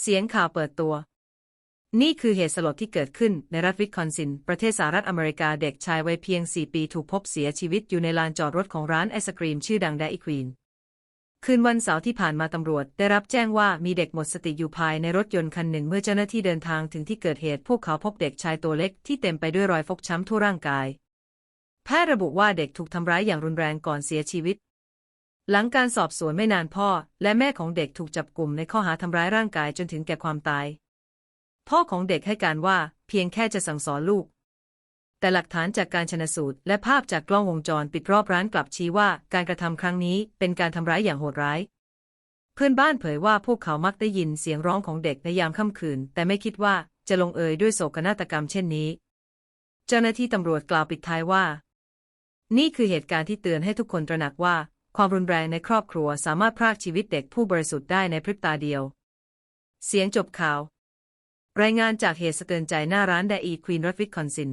เสียงข่าวเปิดตัว นี่คือเหตุสลดที่เกิดขึ้นในรัฐวิสคอนซิน ประเทศสหรัฐอเมริกาเด็กชายวัยเพียง 4 ปีถูกพบเสียชีวิตอยู่ในลานจอดรถของร้านไอศกรีมชื่อดัง Dairy Queen คืนวันเสาร์ที่ผ่านมาตำรวจได้รับแจ้งว่ามีเด็กหมดสติอยู่ภายในรถยนต์คันหนึ่งเมื่อเจ้าหน้าที่เดินทางถึงที่เกิดเหตุ พวกเขาพบเด็กชายตัวเล็กที่เต็มไปด้วยรอยฟกช้ำทั่วร่างกายแพทย์ระบุว่าเด็กถูกทำร้ายอย่างรุนแรงก่อนเสียชีวิต หลังการสอบสวนไม่นานพ่อ และแม่ของเด็กถูกจับกลุ่มในข้อหาทำร้ายร่างกายจนถึงแก่ความตาย พ่อของเด็กให้การว่าเพียงแค่จะสั่งสอนลูก แต่หลักฐานจากการชนสูตร และภาพจากกล้องวงจรปิดรอบร้านกลับชี้ว่าการกระทำครั้งนี้เป็นการทำร้ายอย่างโหดร้าย เพื่อนบ้านเผยว่าพวกเขามักได้ยินเสียงร้องของเด็กในยามค่ำคืน แต่ไม่คิดว่าจะลงเอยด้วยโศกนาฏกรรมเช่นนี้ เจ้าหน้าที่ตำรวจกล่าวปิดท้ายว่า นี่คือเหตุการณ์ที่เตือนให้ทุกคนตระหนักว่า ความรุนแรงในครอบครัวสามารถพรากชีวิตเด็กผู้บริสุทธิ์ได้ในพริบตาเดียว เสียงจบข่าว รายงานจากเหตุสะเทือนใจหน้าร้านไดอีควีนรัฐวิคคอนซิน